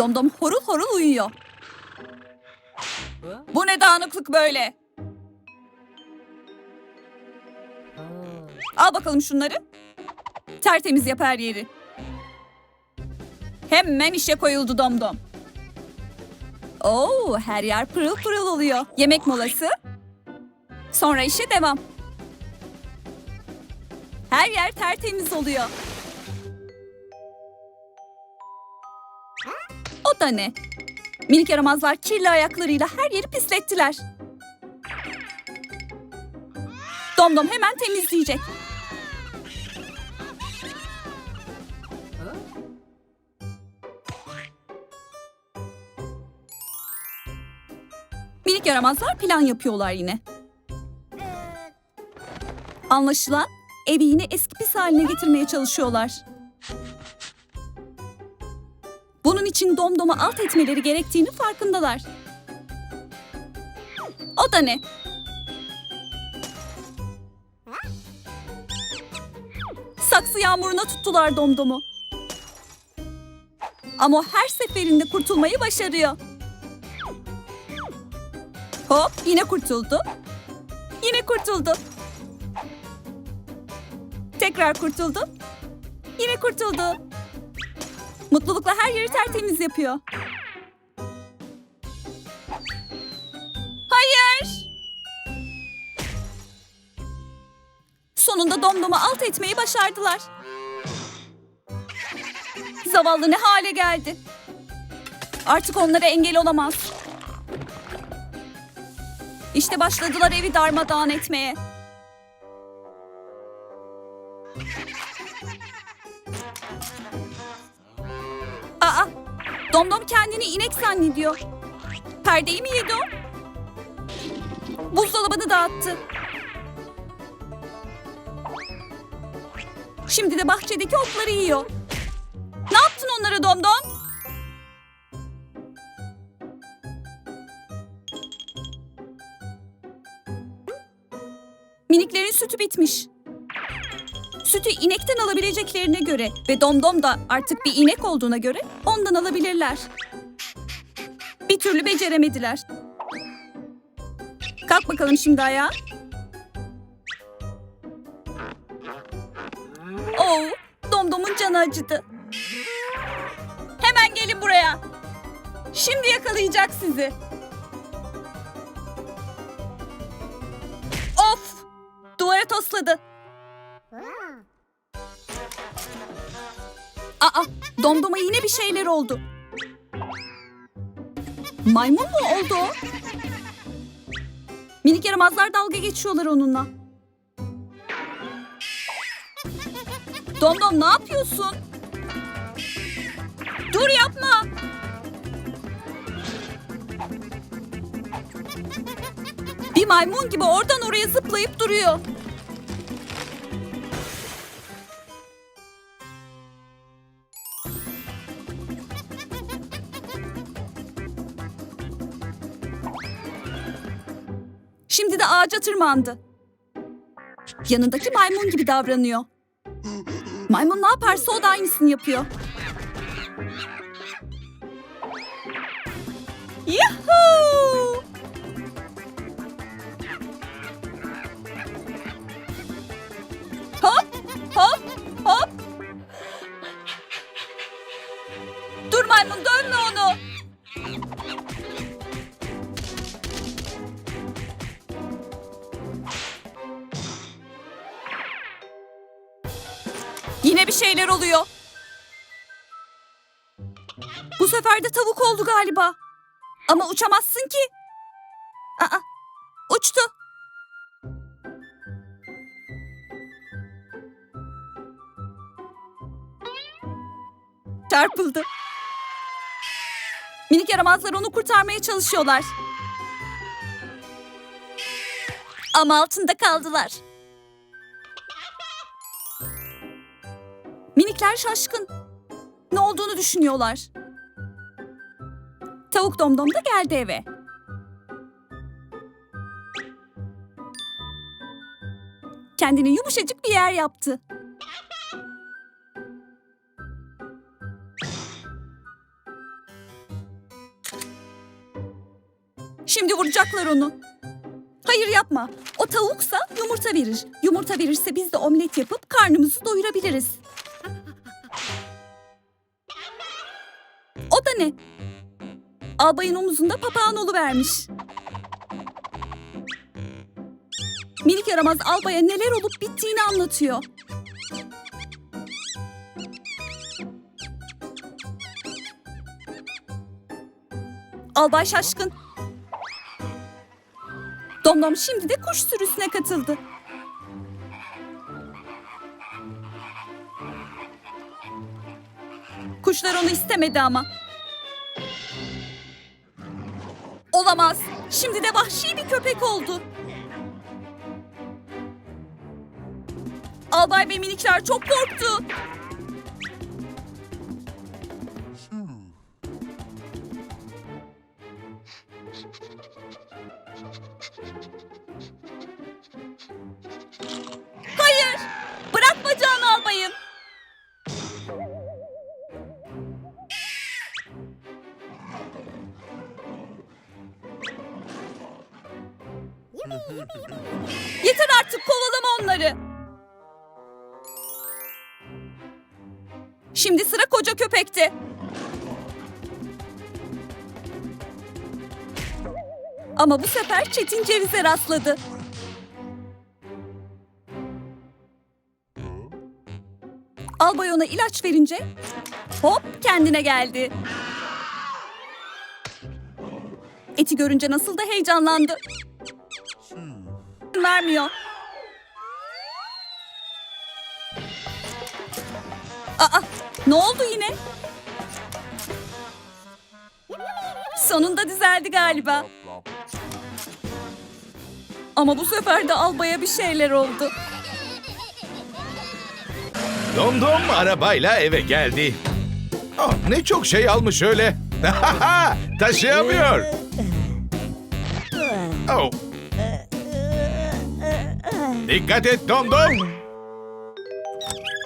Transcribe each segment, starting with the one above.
Domdom horul horul uyuyor. Bu ne dağınıklık böyle? Al bakalım şunları. Tertemiz yap her yeri. Hemen işe koyuldu Domdom. Oo, her yer pırıl pırıl oluyor. Yemek molası. Sonra işe devam. Her yer tertemiz oluyor. Da ne? Minik yaramazlar kirli ayaklarıyla her yeri pislettiler. Domdom hemen temizleyecek. Minik yaramazlar plan yapıyorlar yine. Anlaşılan evi yine eski pis haline getirmeye çalışıyorlar. İçin domdoma alt etmeleri gerektiğini farkındalar. O da ne? Saksı yağmuruna tuttular domdomu. Ama her seferinde kurtulmayı başarıyor. Hop yine kurtuldu. Yine kurtuldu. Tekrar kurtuldu. Yine kurtuldu. Mutlulukla her yeri tertemiz yapıyor. Hayır. Sonunda domdoma alt etmeyi başardılar. Zavallı ne hale geldi. Artık onlara engel olamaz. İşte başladılar evi darmadağın etmeye. Kendini inek zannediyor. Perdeyi mi yedi o? Buzdolabını dağıttı. Şimdi de bahçedeki otları yiyor. Ne yaptın onlara Domdom? Miniklerin sütü bitmiş. Sütü inekten alabileceklerine göre ve Domdom da artık bir inek olduğuna göre ondan alabilirler. Bir türlü beceremediler. Kalk bakalım şimdi ayağa. Oo, Domdom'un canı acıdı. Hemen gelin buraya. Şimdi yakalayacak sizi. Of! Duvara tosladı. Aa, Domdom'a yine bir şeyler oldu. Maymun mu oldu o? Minik yaramazlar dalga geçiyorlar onunla. Domdom ne yapıyorsun? Dur yapma. Bir maymun gibi oradan oraya zıplayıp duruyor. Şimdi de ağaca tırmandı. Yanındaki maymun gibi davranıyor. Maymun ne yaparsa o da aynısını yapıyor. Yahoo! Hop, hop, hop. Dur maymun dönme onu. Bir şeyler oluyor. Bu sefer de tavuk oldu galiba. Ama uçamazsın ki. Aa, uçtu. Çarpıldı. Minik yaramazlar onu kurtarmaya çalışıyorlar. Ama altında kaldılar. Köpekler şaşkın. Ne olduğunu düşünüyorlar. Tavuk domdom da geldi eve. Kendine yumuşacık bir yer yaptı. Şimdi vuracaklar onu. Hayır yapma. O tavuksa yumurta verir. Yumurta verirse biz de omlet yapıp karnımızı doyurabiliriz. O da ne? Albayın omuzunda papağan vermiş. Minik yaramaz albaya neler olup bittiğini anlatıyor. Albay şaşkın. Domdom şimdi de kuş sürüsüne katıldı. Kuşlar onu istemedi ama. Olamaz. Şimdi de vahşi bir köpek oldu. Albay ve minikler çok korktu. Yeter artık kovalama onları. Şimdi sıra koca köpekte. Ama bu sefer Çetin Ceviz'e rastladı. Albay ona ilaç verince hop kendine geldi. Eti görünce nasıl da heyecanlandı. Vermiyor. Aa, ne oldu yine? Sonunda düzeldi galiba. Ama bu sefer de albaya bir şeyler oldu. Domdom arabayla eve geldi. Oh, ne çok şey almış öyle. Taşıyamıyor. Oh. Dikkat et Domdom.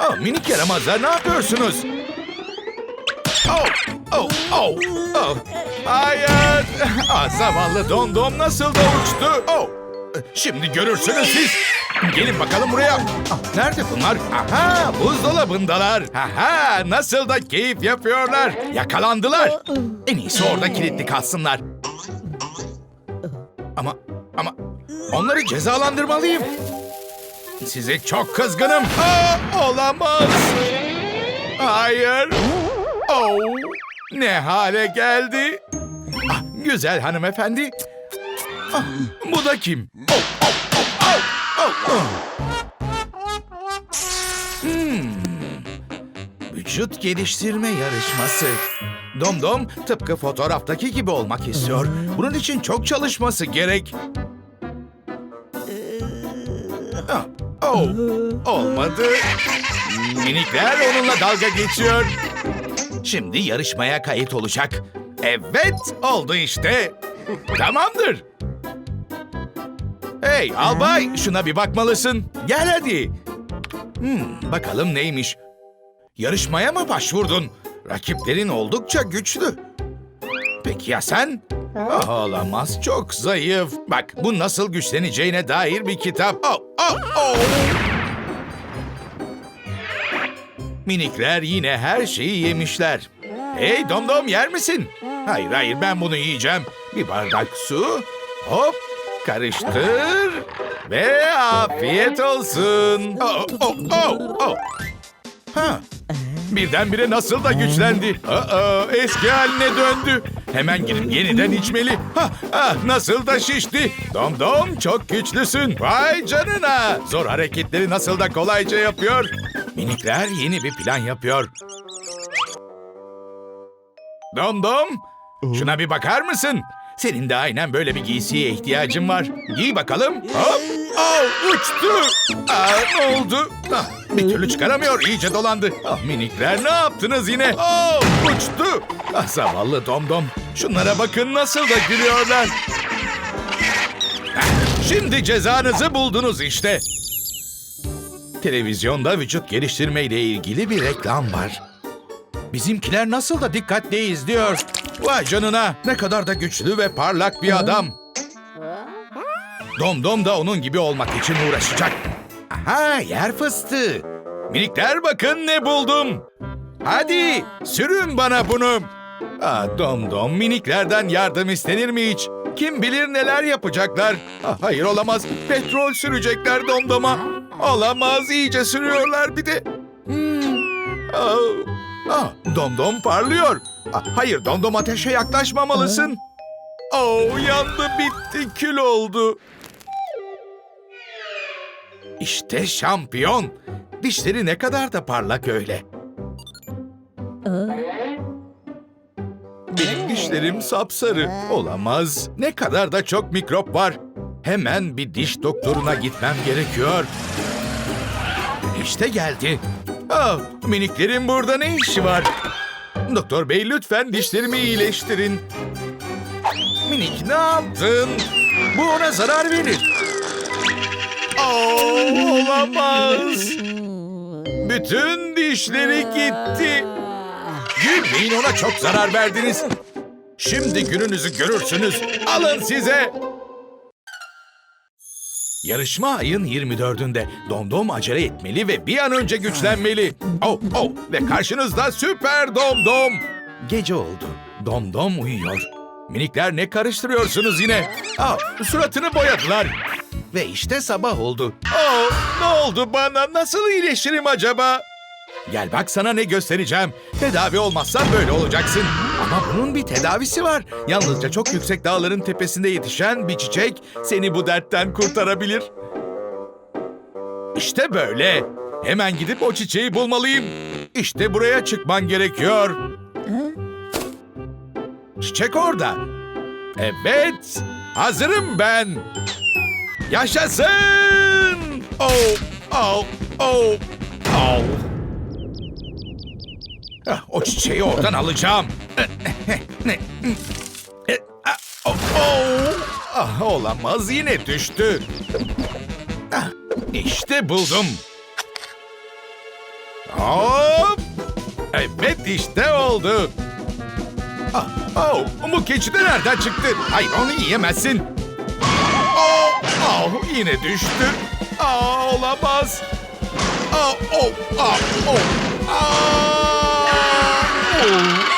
Oh, minik yaramazlar ne yapıyorsunuz? Oh, oh, oh, oh. Hayır. Ah, zavallı Domdom nasıl da uçtu. Oh. Şimdi görürsünüz siz. Gelin bakalım buraya. Ah, Nerede bunlar? Aha buzdolabındalar. Aha nasıl da keyif yapıyorlar. Yakalandılar. En iyisi orada kilitli kalsınlar. Ama ama onları cezalandırmalıyım. Size çok kızgınım. Aa, olamaz. Hayır. Oh, ne hale geldi. Ah, güzel hanımefendi. Ah, bu da kim? Oh, oh, oh, oh, oh, oh. Hmm. Vücut geliştirme yarışması. Domdom tıpkı fotoğraftaki gibi olmak istiyor. Bunun için çok çalışması gerek. Ah, Oh, olmadı. Minikler onunla dalga geçiyor. Şimdi yarışmaya kayıt olacak. Evet, oldu işte. Tamamdır. Hey albay, şuna bir bakmalısın. Gel hadi. Hmm, bakalım neymiş. Yarışmaya mı başvurdun? Rakiplerin oldukça güçlü. Peki ya sen? Ah, olamaz, çok zayıf. Bak, bu nasıl güçleneceğine dair bir kitap. Oh, oh, oh. Minikler yine her şeyi yemişler. Hey domdom yer misin? Hayır hayır ben bunu yiyeceğim. Bir bardak su. Hop karıştır. Ve afiyet olsun. Oh, oh, oh, oh. Ha. Birdenbire nasıl da güçlendi. Aa, eski haline döndü. Hemen gidip yeniden içmeli. Ha, ah, nasıl da şişti. Dom dom çok güçlüsün. Vay canına. Zor hareketleri nasıl da kolayca yapıyor. Minikler yeni bir plan yapıyor. Dom dom. Şuna bir bakar mısın? Senin de aynen böyle bir giysiye ihtiyacın var. Giy bakalım. Hop. Oh, uçtu. Aa, ne oldu? Ah, bir türlü çıkaramıyor. iyice dolandı. Ah, minikler ne yaptınız yine? Oh, uçtu. Ah, zavallı domdom. Şunlara bakın nasıl da gülüyorlar. Heh, Şimdi cezanızı buldunuz işte. Televizyonda vücut geliştirme ile ilgili bir reklam var. Bizimkiler nasıl da dikkatli izliyor. Vay canına ne kadar da güçlü ve parlak bir adam. Domdom da onun gibi olmak için uğraşacak. Aha yer fıstığı. Minikler bakın ne buldum. Hadi sürün bana bunu. Aa, Domdom miniklerden yardım istenir mi hiç? Kim bilir neler yapacaklar. Ah, hayır olamaz. Petrol sürecekler Domdom'a. Olamaz iyice sürüyorlar bir de. Hmm. Aa, ah, Domdom parlıyor. Ah, hayır Domdom ateşe yaklaşmamalısın. Oh yandı bitti kül oldu. İşte şampiyon. Dişleri ne kadar da parlak öyle. Benim dişlerim sapsarı. Olamaz. Ne kadar da çok mikrop var. Hemen bir diş doktoruna gitmem gerekiyor. İşte geldi. Ah, miniklerin burada ne işi var? Doktor bey lütfen dişlerimi iyileştirin. Minik ne yaptın? Bu ona zarar verir. Olamaz. Bütün dişleri gitti. Gülmeyin ona çok zarar verdiniz. Şimdi gününüzü görürsünüz. Alın size. Yarışma ayın 24'ünde. Domdom acele etmeli ve bir an önce güçlenmeli. Oh oh ve karşınızda süper Domdom. Gece oldu. Domdom uyuyor. Minikler ne karıştırıyorsunuz yine? Aa, suratını boyadılar. Ve işte sabah oldu. Oh, ne oldu bana? Nasıl iyileşirim acaba? Gel bak sana ne göstereceğim. Tedavi olmazsan böyle olacaksın. Ama bunun bir tedavisi var. Yalnızca çok yüksek dağların tepesinde yetişen bir çiçek seni bu dertten kurtarabilir. İşte böyle. Hemen gidip o çiçeği bulmalıyım. İşte buraya çıkman gerekiyor. Çiçek orada. Evet, hazırım ben. Yaşasın! Oh, oh, oh, oh. Ah, O çiçeği oradan alacağım. Ah, oh, oh. Ah, olamaz yine düştü. Ah, İşte buldum. Hop! Evet işte oldu. Ah, oh, bu keçi de nereden çıktı? Hayır onu yiyemezsin. Oh, oh, yine düştü. Ah, olamaz. Ah, oh, ah, oh, ah, oh.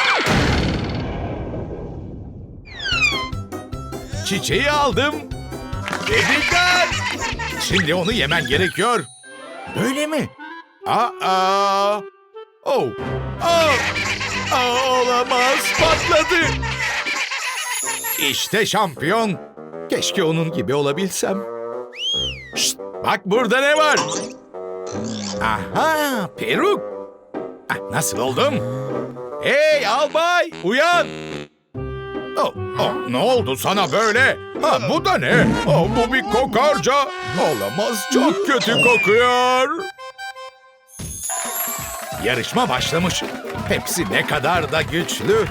Çiçeği aldım. Dikkat! Şimdi onu yemen gerekiyor. Böyle mi? Aa! Oh! Aa! Aa, olamaz, patladı. İşte şampiyon. Keşke onun gibi olabilsem. Şşt, bak burada ne var? Aha, peruk. Ah, nasıl oldum? Hey albay, uyan. Oh, oh, ne oldu sana böyle? Ha, bu da ne? Oh, bu bir kokarca. Olamaz, çok kötü kokuyor. Yarışma başlamış. Hepsi ne kadar da güçlü.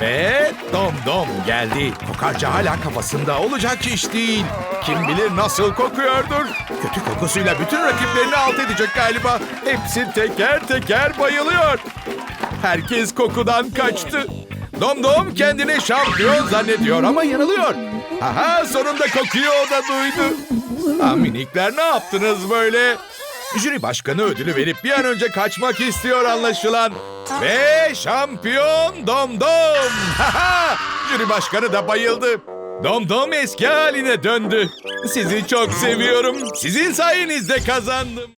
Ve Dom Dom geldi. Kokarca hala kafasında olacak iş değil. Kim bilir nasıl kokuyordur. Kötü kokusuyla bütün rakiplerini alt edecek galiba. Hepsi teker teker bayılıyor. Herkes kokudan kaçtı. Dom Dom kendini şampiyon zannediyor ama yanılıyor. Aha sonunda kokuyu o da duydu. Ha, minikler ne yaptınız böyle? Jüri başkanı ödülü verip bir an önce kaçmak istiyor anlaşılan. Ve şampiyon Dom Dom. Haha! Jüri başkanı da bayıldı. Dom Dom eski haline döndü. Sizi çok seviyorum. Sizin sayenizde kazandım.